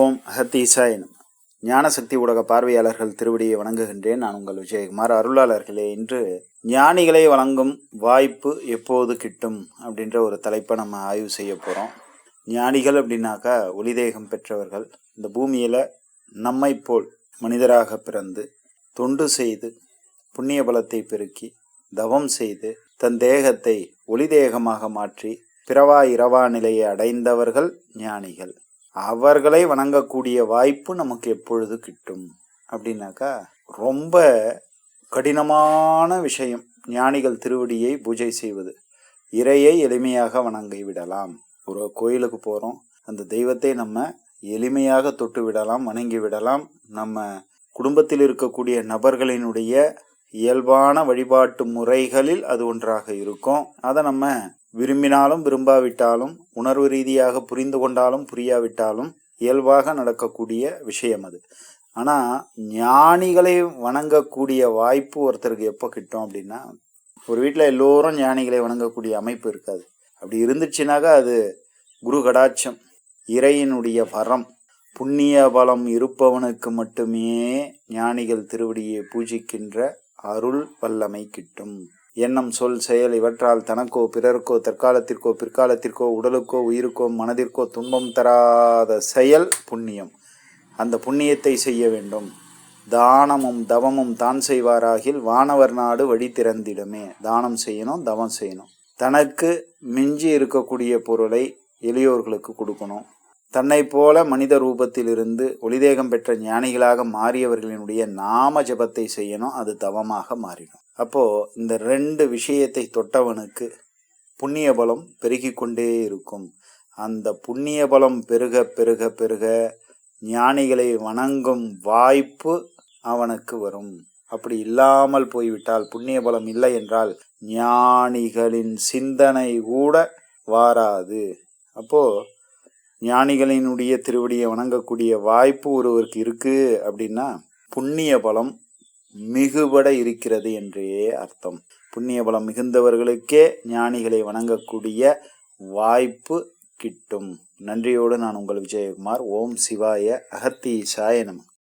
ஓம் அகத்தீசாய நம. ஞானசக்தி ஊடக பார்வையாளர்கள் திருவடியை வணங்குகின்றேன். நான் உங்கள் விஜயகுமார். அருளாளர்களே இன்று ஞானிகளை வழங்கும் வாய்ப்பு எப்போது கிட்டும் அப்படின்ற ஒரு தலைப்பை நம்ம ஆய்வு செய்ய போகிறோம் ஞானிகள் அப்படின்னாக்கா ஒளிதேகம் பெற்றவர்கள். இந்த பூமியில் நம்மை போல் மனிதராக பிறந்து தொண்டு செய்து புண்ணிய பலத்தை பெருக்கி தவம் செய்து தன் தேகத்தை ஒளிதேகமாக மாற்றி பிறவா இரவா நிலையை அடைந்தவர்கள் ஞானிகள். அவர்களை வணங்கக்கூடிய வாய்ப்பு நமக்கு எப்பொழுது கிட்டும்? அப்படின்னாக்கா ரொம்ப கடினமான விஷயம். ஞானிகள் திருவடியை பூஜை செய்வது. இறையை எளிமையாக வணங்கி விடலாம். ஒரு கோயிலுக்கு போகிறோம் அந்த தெய்வத்தை நம்ம எளிமையாக தொட்டு விடலாம் வணங்கி விடலாம். நம்ம குடும்பத்தில் இருக்கக்கூடிய நபர்களினுடைய இயல்பான வழிபாட்டு முறைகளில் அது ஒன்றாக இருக்கும். அதை நம்ம விரும்பினாலும் விரும்பாவிட்டாலும் உணர்வு ரீதியாக புரிந்து கொண்டாலும் புரியாவிட்டாலும் இயல்பாக நடக்கக்கூடிய விஷயம் அது. ஆனால் ஞானிகளை வணங்கக்கூடிய வாய்ப்பு ஒருத்தருக்கு எப்போ கிட்டோம் அப்படின்னா ஒரு வீட்டில் எல்லோரும் ஞானிகளை வணங்கக்கூடிய அமைப்பு இருக்காது. அப்படி இருந்துச்சுனாக்கா அது குரு கடாட்சம் இறையினுடைய வரம் புண்ணிய பலம் இருப்பவனுக்கு மட்டுமே ஞானிகள் திருவடியை பூஜிக்கின்ற அருள் வல்லமை கிட்டும். எண்ணம் சொல் செயல் இவற்றால் தனக்கோ பிறருக்கோ தற்காலத்திற்கோ பிற்காலத்திற்கோ உடலுக்கோ உயிருக்கோ மனதிற்கோ துன்பம் தராத செயல் புண்ணியம். அந்த புண்ணியத்தை செய்ய வேண்டும். தானமும் தவமும் தான் செய்வாராகில் வானவர் நாடு வழி திறந்திடுமே. தானம் செய்யணும் தவம் செய்யணும். தனக்கு மிஞ்சி இருக்கக்கூடிய பொருளை எளியோர்களுக்கு கொடுக்கணும். தன்னை போல மனித ரூபத்திலிருந்து ஒளிதேகம் பெற்ற ஞானிகளாக மாறியவர்களினுடைய நாம ஜபத்தை செய்யணும் அது தவமாக மாறிடும். அப்போ இந்த ரெண்டு விஷயத்தை தொட்டவனுக்கு புண்ணிய பலம் பெருகி கொண்டே இருக்கும். அந்த புண்ணிய பலம் பெருக பெருக பெருக ஞானிகளை வணங்கும் வாய்ப்பு அவனுக்கு வரும். அப்படி இல்லாமல் போய்விட்டால் புண்ணிய பலம் இல்லை என்றால் ஞானிகளின் சிந்தனை கூட வாராது. அப்போ ஞானிகளினுடைய திருவடியை வணங்கக்கூடிய வாய்ப்பு ஒருவருக்கு இருக்கு அப்படின்னா புண்ணிய பலம் மிகுபட இருக்கிறது என்றே அர்த்தம். புண்ணிய பலம் மிகுந்தவர்களுக்கே ஞானிகளை வணங்கக்கூடிய வாய்ப்பு கிட்டும். நன்றியோடு நான் உங்கள் விஜயகுமார். ஓம் சிவாய அகத்தீசாய நமக்கு